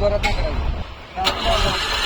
जोरात नाही करायचं.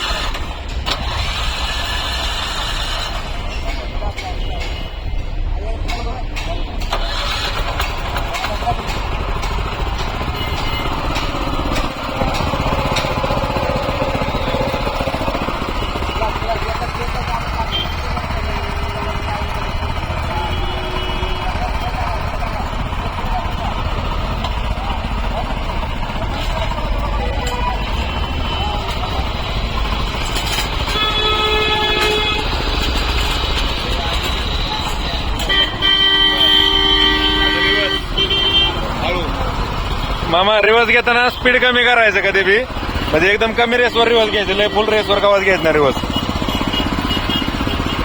मामा रिवर्स घेताना स्पीड कमी करायचं कधी बी. म्हणजे एकदम कमी रेसवर रिवर्स घ्यायचं लय फुल रेसवर कवाच घ्यायचं नाही रिवर्स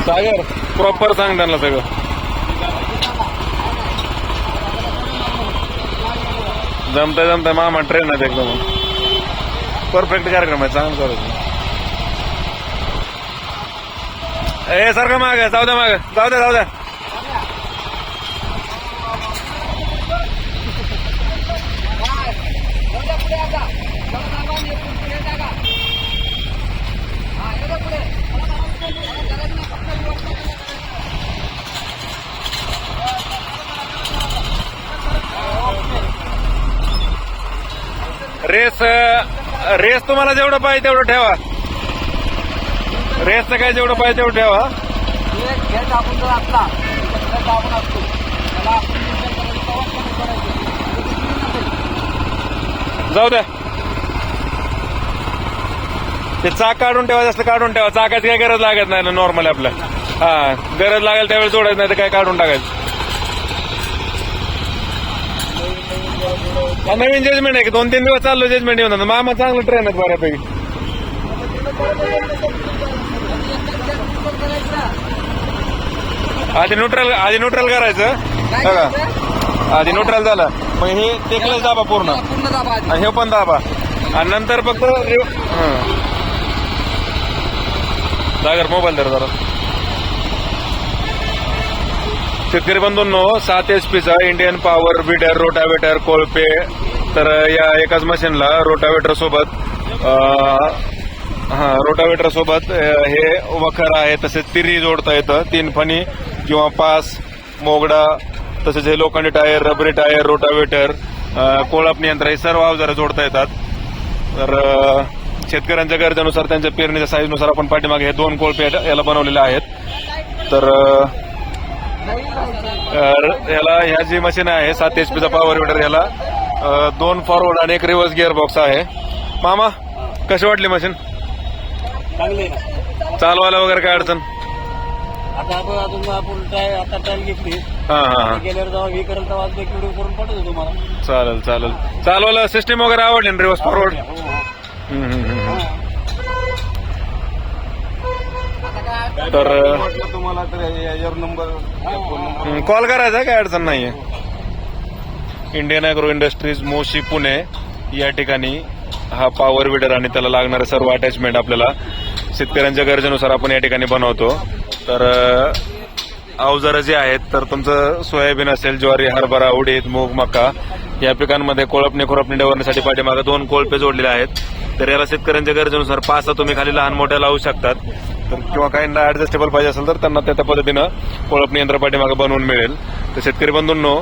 सागर प्रॉपर सांग त्यांना सगळं. जमतंय जमतंय. मामा ट्रेन आहे एकदम परफेक्ट कार्यक्रम आहे चांगलं करायचं ए सारखं माग जाऊ द्या माग. जाऊ द्या जाऊ द्या. रेस रेस तुम्हाला जेवढं पाहिजे तेवढं ठेवा. रेसचं काय जेवढं पाहिजे तेवढं ठेवा जाऊ द्या. ते चाक काढून ठेवायचं जास्त काढून ठेवा. चाकाची काय गरज लागत नाही नॉर्मल आपल्या हा गरज लागेल त्यावेळी जोडायचं नाही तर काय काढून टाकायचं. हा, नवीन जजमेंट आहे की दोन तीन दिवस चाललो जजमेंट येऊन मामा चांगलं ट्रेन आहेत बऱ्यापैकी. आधी न्यूट्रल आधी न्यूट्रल करायचं. बघा? आधी न्यूट्रल झालं. मग हे टेकलंच दाबा पूर्ण. हा, हे पण दाबा. आणि नंतर फक्त. सागर मोबाईल धर जरा. शेतकरी बंधूंनो सात एच पीचा इंडियन पॉवर बिडर रोटावेटर कोळपे. तर या एकाच मशीनला रोटावेटर सोबत हा रोटावेटर सोबत हे वखर आहे तसेच तिरी जोडता येतं. तीन फणी किंवा पास मोगडा तसेच हे लोखंडी टायर रबरी टायर रोटावेटर कोळप यंत्र हे सर्व अवजारं जोडता येतात. तर शेतकऱ्यांच्या गरजेनुसार त्यांच्या पेरणीच्या साईजनुसार आपण पाठीमागे हे दोन कोळपे याला- बनवलेले आहेत. तर याला ह्या जी मशीन आहे सात एच पीचा पॉवर विडर याला दोन फॉरवर्ड आणि एक रिव्हर्स गिअर बॉक्स आहे. मामा कशी वाटली मशीन चालवायला वगैरे काय अडचण? आता आपण अजून आपण ट्राय आता ट्रायल घेतली. हा हा हा. गेल्यावर जेव्हा हे करेल तेव्हा एक व्हिडिओ करून पाठवतो तुम्हाला. चालेल चालेल. चालवायला सिस्टीम वगैरे आवडली ना रिव्हर्स फॉरवर्ड हो, हो. तर अं, वाटलं तुम्हाला तर याच्यावर नंबर फोन नंबर कॉल करायचा काय अडचण नाहीये. Indian agro industries Moshi Pune या ठिकाणी हा पॉवर विडर आणि त्याला लागणारे सर्व अटॅचमेंट आपल्याला शेतकऱ्यांच्या गरजेनुसार आपण या ठिकाणी बनवतो. तर अवजारं जे आहेत तर तुमचं सोयाबीन असेल ज्वारी हरभरा उडीद मूग मका या पिकांमध्ये कोळपणी खुरपणी डवरण्यासाठी पाठीमागे दोन कोळपे जोडलेले आहेत. तर याला शेतकऱ्यांच्या गरजेनुसार पाच तुम्ही खाली लहान मोठ्या लावू शकतात. तर किंवा काहींना ऍडजस्टेबल पाहिजे असेल तर त्यांना त्या त्या पद्धतीनं कोळपणी यंत्र पाठीमागे बनवून मिळेल. तर शेतकरी बंधूंनो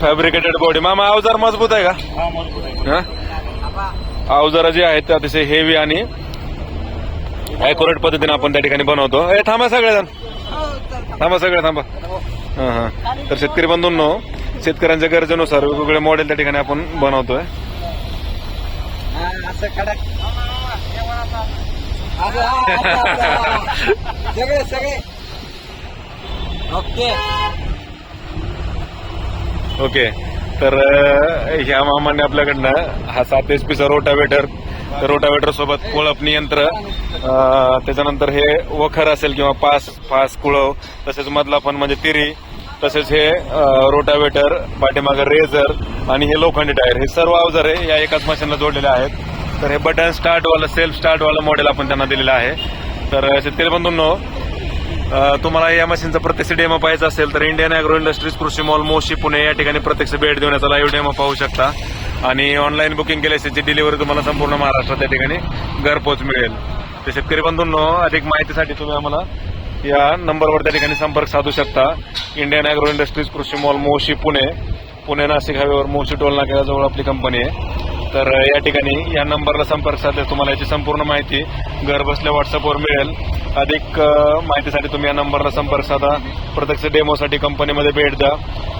फॅब्रिकेटेड बॉडी मामा अवजार मजबूत आहे का? हा मजबूत आहे. हा? अवजारं जे आहेत ते अतिशय हेवी आणि अॅक्युरेट पद्धतीने आपण त्या ठिकाणी बनवतो. ए थांबा सगळेजण. थांबा सगळे थांबा. हा हा. तर शेतकरी बंधूंनो शेतकऱ्यांच्या गरजेनुसार वेगवेगळे मॉडेल त्या ठिकाणी आपण बनवतोय हा, असं कडक अरे, हा, असं, असं, हा. सगळे सगळे. ओके. ओके. तर ह्या मामाने आपल्याकडनं हा सात एच पीचा रोटावेटर रोटावेटर सोबत कोळपणी यंत्र त्याच्यानंतर हे वखर असेल किंवा पास पास कुळव तसेच मधला पण म्हणजे तिरी तसेच हे रोटावेटर पाठीमागं रेझर आणि हे लोखंडी टायर. हे सर्व अवजारे या एकाच मशीनला जोडलेले आहेत. तर हे बटन स्टार्टवालं सेल्फ स्टार्टवालं मॉडेल आपण त्यांना दिलेलं आहे. तर शेतकरी बंधूंनो तुम्हाला या मशीनचा प्रत्यक्ष डेमो पाहायचा असेल तर इंडियन अॅग्रो इंडस्ट्रीज कृषी मॉल मोशी पुणे या ठिकाणी प्रत्यक्ष भेट देऊन याचा लाईव्ह डेमो पाहू शकता. आणि ऑनलाईन बुकिंग केल्यास त्याची डिलिव्हरी तुम्हाला संपूर्ण महाराष्ट्रात त्या ठिकाणी घरपोच मिळेल. तर शेतकरी बंधूंनो अधिक माहितीसाठी तुम्ही आम्हाला या नंबरवर त्या ठिकाणी संपर्क साधू शकता. इंडियन अॅग्रो इंडस्ट्रीज कृषी मॉल मोशी पुणे. पुणे नाशिक हायवेवर मोशी टोल नाक्याजवळ आपली कंपनी आहे. तर या ठिकाणी या नंबरला संपर्क साधल्यास तुम्हाला याची संपूर्ण माहिती घर बसल्या व्हॉट्सअपवर मिळेल. अधिक माहितीसाठी तुम्ही या नंबरला संपर्क साधा. प्रत्यक्ष डेमोसाठी कंपनीमध्ये भेट द्या.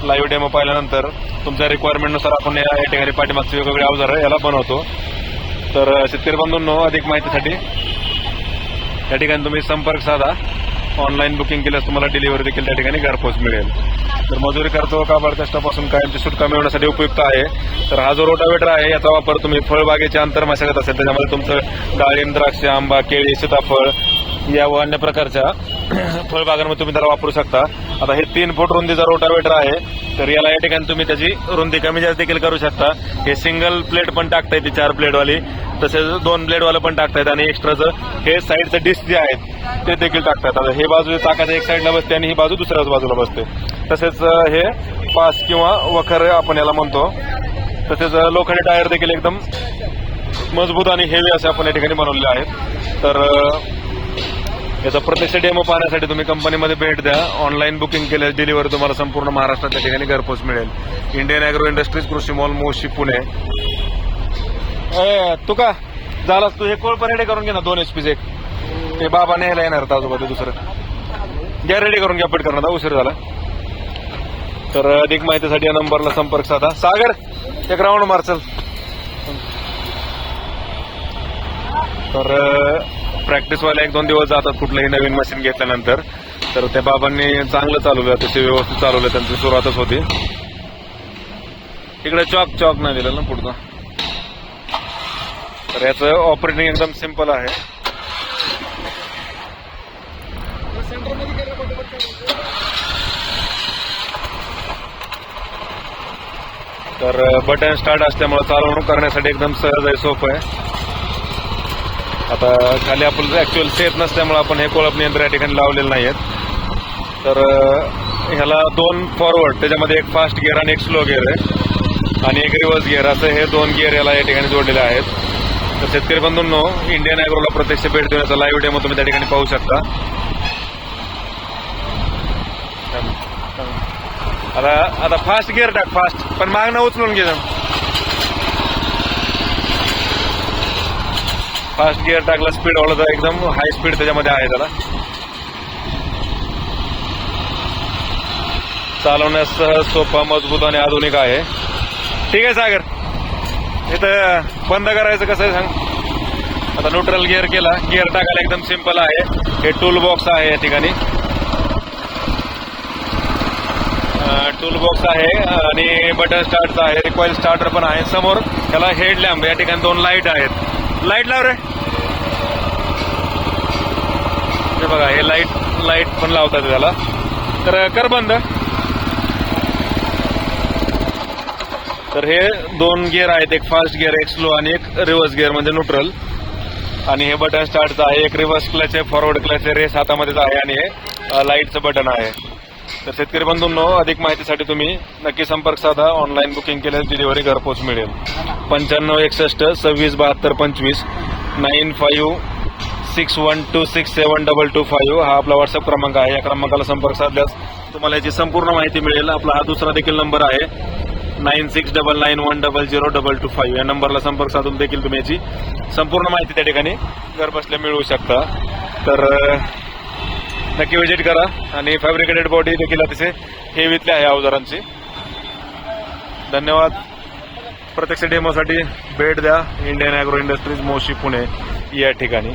लाईव्ह डेमो पाहिल्यानंतर तुमच्या रिक्वायरमेंटनुसार आपण या या ठिकाणी पाठीमागचे वेगवेगळे अवजार याला बनवतो. तर शेतकरी बंधूंनो अधिक माहितीसाठी या ठिकाणी तुम्ही संपर्क साधा. ऑनलाईन बुकिंग केल्यास तुम्हाला डिलिव्हरी देखील त्या ठिकाणी घरपोच मिळेल. तर मजुरी करतो का बळकष्टापासून कायमची सुटका मिळवण्यासाठी उपयुक्त आहे? तर हा जो रोटावेटर आहे याचा वापर तुम्ही फळबागेच्या अंतर मशागत असेल त्याच्यामध्ये तुमचं डाळिंब द्राक्ष आंबा केळी सीताफळ या व अन्य प्रकारच्या फळबागांमध्ये तुम्ही त्याला वापरू शकता. आता हे तीन फूट रुंदीचा रोटावेटर आहे. तर याला या ठिकाणी तुम्ही त्याची रुंदी कमी जास्त देखील करू शकता. हे सिंगल प्लेट पण टाकता येते चार प्लेटवाली तसेच दोन प्लेटवालं पण टाकतायत आणि एक्स्ट्राचं हे साईडचं डिस्क जे आहेत ते देखील टाकतात आता हे बाजू चाकाच्या एक साईडला बसते आणि ही बाजू दुसऱ्याच बाजूला बसते. तसेच हे पास किंवा वखर आपण याला म्हणतो. तसेच लोखंडी टायर देखील एकदम मजबूत आणि हेवी असे आपण या ठिकाणी बनवलेले आहेत. तर याचा प्रत्यक्ष डेमो पाहण्यासाठी तुम्ही कंपनीमध्ये भेट द्या. ऑनलाईन बुकिंग केल्यास डिलिव्हरी तुम्हाला संपूर्ण महाराष्ट्रात त्या ठिकाणी घरपोच मिळेल. इंडियन अॅग्रो इंडस्ट्रीज कृषी मॉल मोशी पुणे ए, तू का झालास तू हे कोळ पण रेडी करून घे ना दोन एच पीचे एक. ते बाबा न्यायला येणार आहेत ते दुसरं. घ्या रेडी करून घ्या अपडेट करणार उशीर झाला. तर अधिक माहितीसाठी या नंबरला संपर्क साधा. सागर एक राऊंड मारचल तर प्रॅक्टिसवाले एक दोन दिवस जातात कुठलंही नवीन मशीन घेतल्यानंतर. तर त्या बाबांनी चांगलं चालवलं अतिशय व्यवस्थित चालवलं त्यांची सुरुवातच होती. इकडे चॉक चॉक नाही दिलं ना पुढचं. तर याचं ऑपरेटिंग एकदम सिंपल आहे. तर बटन स्टार्ट असल्यामुळे चालवणूक करण्यासाठी एकदम सहज आहे सोपं आहे. आता खाली आपण ऍक्च्युअल सेत नसल्यामुळे आपण हे कोळप नियंत्रण या ठिकाणी लावलेलं आहेत. तर ह्याला दोन फॉरवर्ड त्याच्यामध्ये एक फास्ट गिअर आणि एक स्लो गिअर आहे. आणि एक रिव्हर्स गिअर असं हे दोन गिअर याला या ठिकाणी जोडलेले आहेत. तर शेतकरी बंधूंनो इंडियन अॅग्रोला प्रत्यक्ष भेट देण्याचा लाईव्ह डेमो तुम्ही त्या ठिकाणी पाहू शकता. आता आता फास्ट गिअर टाक फास्ट पण मागणं उचलून घे फास्ट गिअर टाकला स्पीड वाला तर एकदम हाय स्पीड त्याच्यामध्ये आहे त्याला. चालवण्यास सहज सोपा मजबूत आणि आधुनिक आहे. ठीक आहे सागर. इथं बंद करायचं कसं आहे सांग? आता न्यूट्रल गिअर केला. गिअर टाकायला एकदम सिंपल आहे. हे टूल बॉक्स आहे या ठिकाणी. टूल बॉक्स आहे आणि बटन स्टार्टचा आहे. रिक्वाईल स्टार्टर पण आहे समोर. त्याला हेड लॅम्प या ठिकाणी दोन लाइट आहेत. लाइट लाव रे. हे बघा हे लाइट लाइट पण लावतात त्याला. तर कर बंद. तर हे दोन गिअर आहेत एक फास्ट गिअर एक स्लो आणि एक रिव्हर्स गिअर म्हणजे न्यूट्रल आणि हे बटन स्टार्टचं आहे एक रिव्हर्स क्लच आहे फॉरवर्ड क्लच आहे रेस हातामध्येच आहे आणि हे लाईटचं बटन आहे. तर शेतकरी बंधूंनो अधिक माहितीसाठी तुम्ही नक्की संपर्क साधा. ऑनलाईन बुकिंग केल्यास डिलिव्हरी घरपोच मिळेल. पंच्याण्णव एकसष्ट सव्वीस बहात्तर पंचवीस nine five six one two six seven double two five हा आपला व्हॉट्सअप क्रमांक आहे. या क्रमांकाला संपर्क साधल्यास तुम्हाला याची संपूर्ण माहिती मिळेल. आपला हा दुसरा देखील नंबर आहे. Nine six double nine one double zero double two five. या नंबरला संपर्क साधून देखील तुम्ही याची संपूर्ण माहिती त्या ठिकाणी घरबसल्या मिळवू शकता. तर नक्की विजिट करा. आणि फॅब्रिकेटेड बॉडी देखील अतिशय हेवीतली आहे अवजारांची. धन्यवाद. प्रत्यक्ष डेमोसाठी भेट द्या. Indian agro industries Moshi Pune या ठिकाणी.